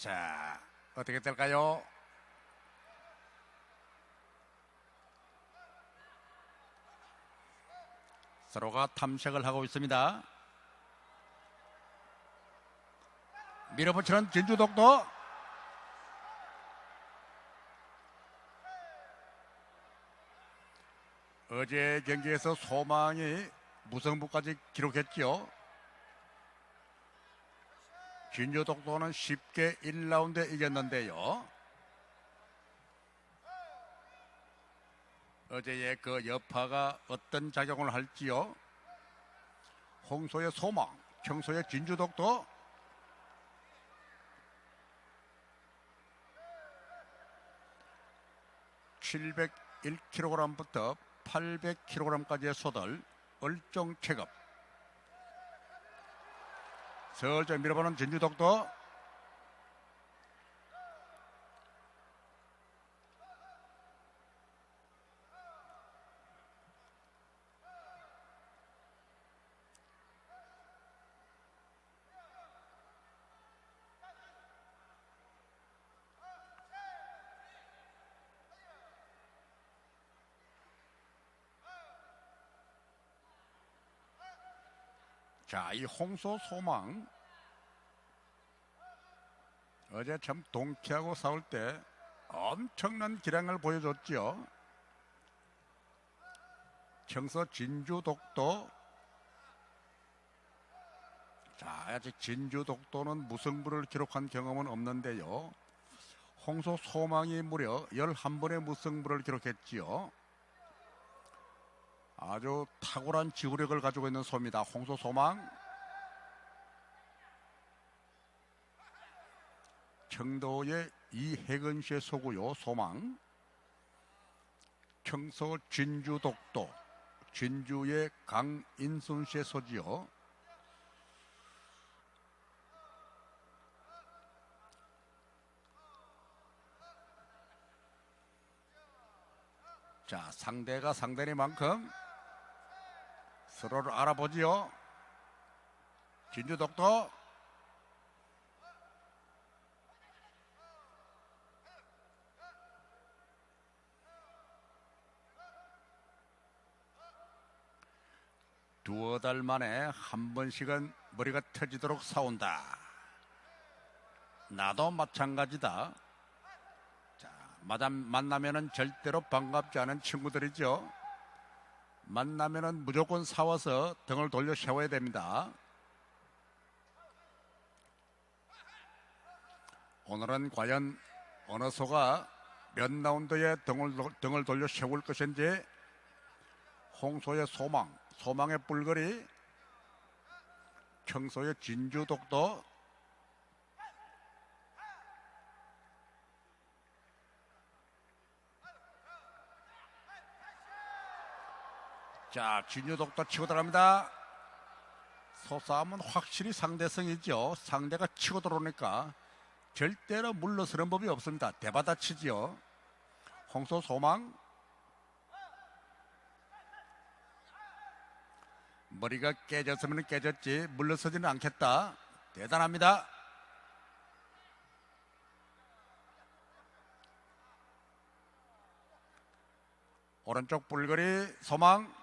자, 어떻게 될까요? 서로가 탐색을 하고 있습니다. 밀어붙이는 진주독도 어제 경기에서 소망이 무승부까지 기록했지요. 진주독도는 쉽게 1라운드에 이겼는데요. 어제의 그 여파가 어떤 작용을 할지요. 홍소의 소망, 청소의 진주독도 (701kg부터) (800kg까지의 소들) 얼종 체급 슬슬 밀어보는 진주독도 자, 이 홍소 소망 어제 참 동키하고 싸울 때 엄청난 기량을 보여줬지요. 청서 진주 독도 자, 아직 진주 독도는 무승부를 기록한 경험은 없는데요. 홍소 소망이 무려 11번의 무승부를 기록했지요. 아주 탁월한 지구력을 가지고 있는 소입니다. 홍소 소망. 청도의 이혜근 씨의 소고요 소망. 청소 진주 독도. 진주의 강인순 씨의 소지요. 자, 상대가 상대니 만큼 서로를 알아보지요. 진주 독도 두어 달 만에 한 번씩은 머리가 터지도록 싸운다. 나도 마찬가지다. 자, 만나면은 절대로 반갑지 않은 친구들이죠. 만나면은 무조건 사와서 등을 돌려 세워야 됩니다. 오늘은 과연 어느 소가 몇 라운드에 등을, 돌- 등을 돌려 세울 것인지 홍소의 소망, 소망의 뿔거리, 청소의 진주 독도 자, 진유독도 치고 들어갑니다. 소싸움은 확실히 상대성이죠. 상대가 치고 들어오니까 절대로 물러서는 법이 없습니다. 대받아 치지요. 홍소 소망. 머리가 깨졌으면 깨졌지 물러서지는 않겠다. 대단합니다. 오른쪽 불거리 소망.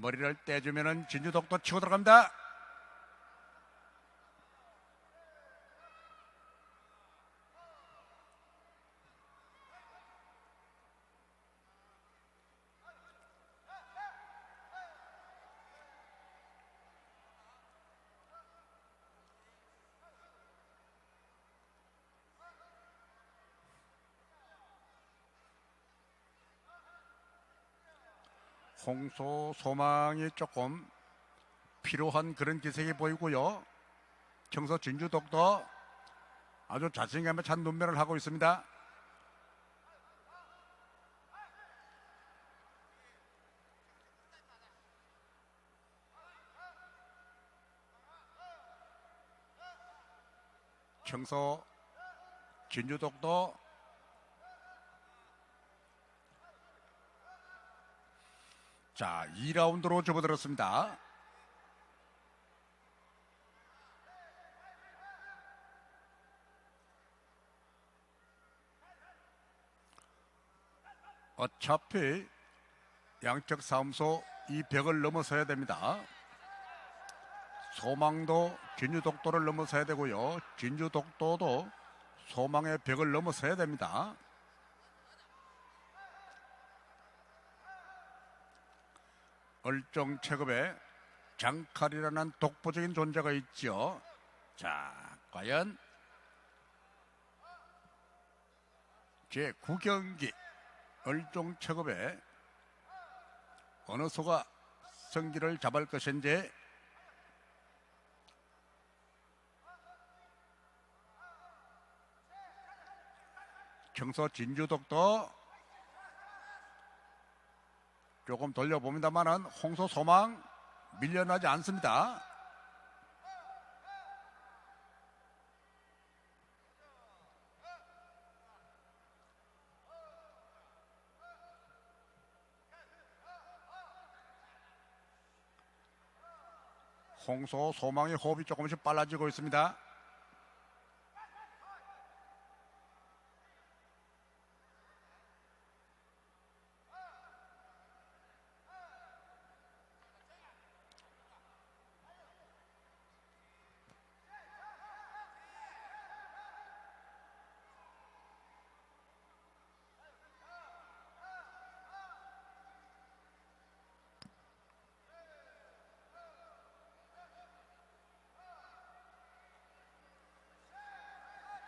머리를 떼주면은 진주독도 치고 들어갑니다. 홍소 소망이 조금 필요한 그런 기색이 보이고요. 청소 진주독도 아주 자신감에 찬 눈매를 하고 있습니다. 청소 진주독도 자, 2라운드로 접어들었습니다. 어차피 양적 사무소 이 벽을 넘어서야 됩니다. 소망도 진주독도를 넘어서야 되고요. 진주독도도 소망의 벽을 넘어서야 됩니다. 얼정 체급에 장칼이라는 독보적인 존재가 있죠. 자, 과연 제 9경기 얼종 체급에 어느 소가 성기를 잡을 것인지 청소 진주독도 조금 돌려봅니다만은 홍소 소망 밀려나지 않습니다. 홍소 소망의 호흡이 조금씩 빨라지고 있습니다.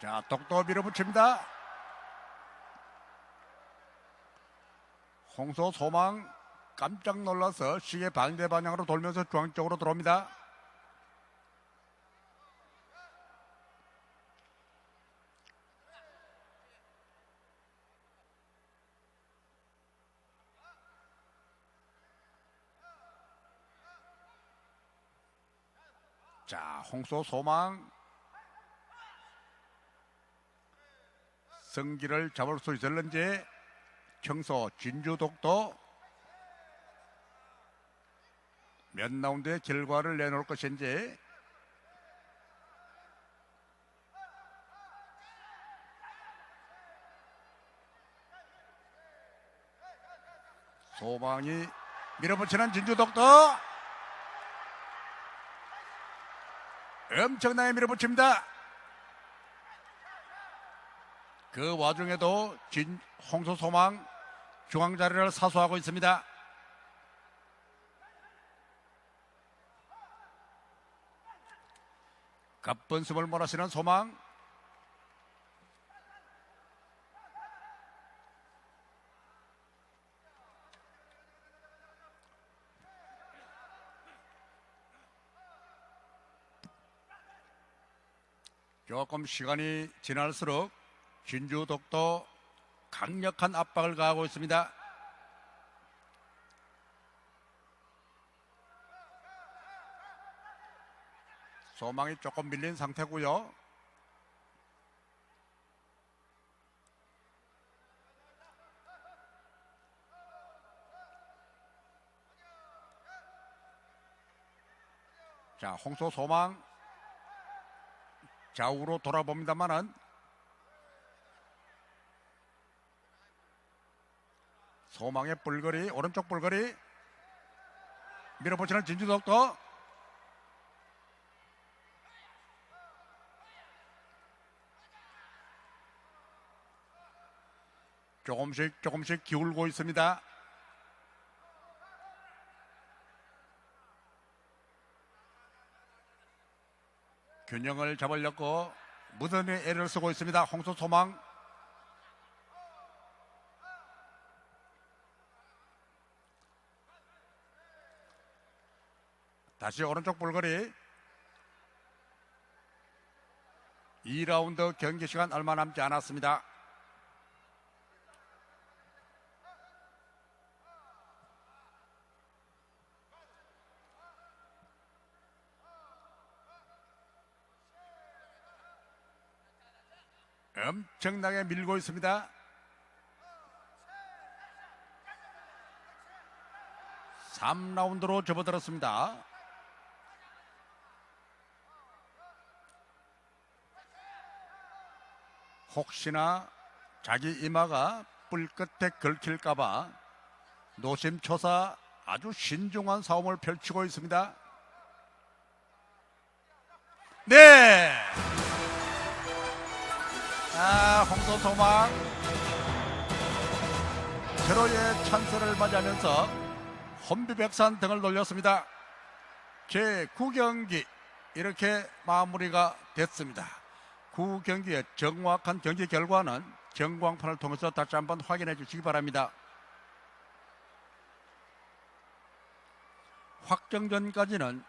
자, 똑똑 밀어붙입니다. 홍소 소망 깜짝 놀라서 시계 반대 방향으로 돌면서 중앙 쪽으로 들어옵니다. 자, 홍소 소망 성기를 잡을 수 있을는지 청소 진주 독도 몇 라운드의 결과를 내놓을 것인지 소망이 밀어붙이는 진주 독도 엄청나게 밀어붙입니다. 그 와중에도 진 홍소 소망 중앙 자리를 사수하고 있습니다. 가쁜 숨을 몰아쉬는 소망 조금 시간이 지날수록 진주 독도 강력한 압박을 가하고 있습니다. 소망이 조금 밀린 상태고요. 자, 홍소 소망 좌우로 돌아봅니다만은 소망의 뿔거리 오른쪽 뿔거리 밀어붙이는 진주독도 조금씩 조금씩 기울고 있습니다. 균형을 잡으려고 무던히 애를 쓰고 있습니다. 홍소 소망 다시 오른쪽 볼거리 2라운드 경기 시간 얼마 남지 않았습니다. 엄청나게 밀고 있습니다. 3라운드로 접어들었습니다. 혹시나 자기 이마가 뿔 끝에 걸킬까봐 노심초사 아주 신중한 싸움을 펼치고 있습니다. 네! 아, 홍소토막 제로의 찬스를 맞이하면서 혼비백산 등을 돌렸습니다. 제 9경기 이렇게 마무리가 됐습니다. 9경기의 정확한 경기 결과는 경광판을 통해서 다시 한번 확인해 주시기 바랍니다. 확정전까지는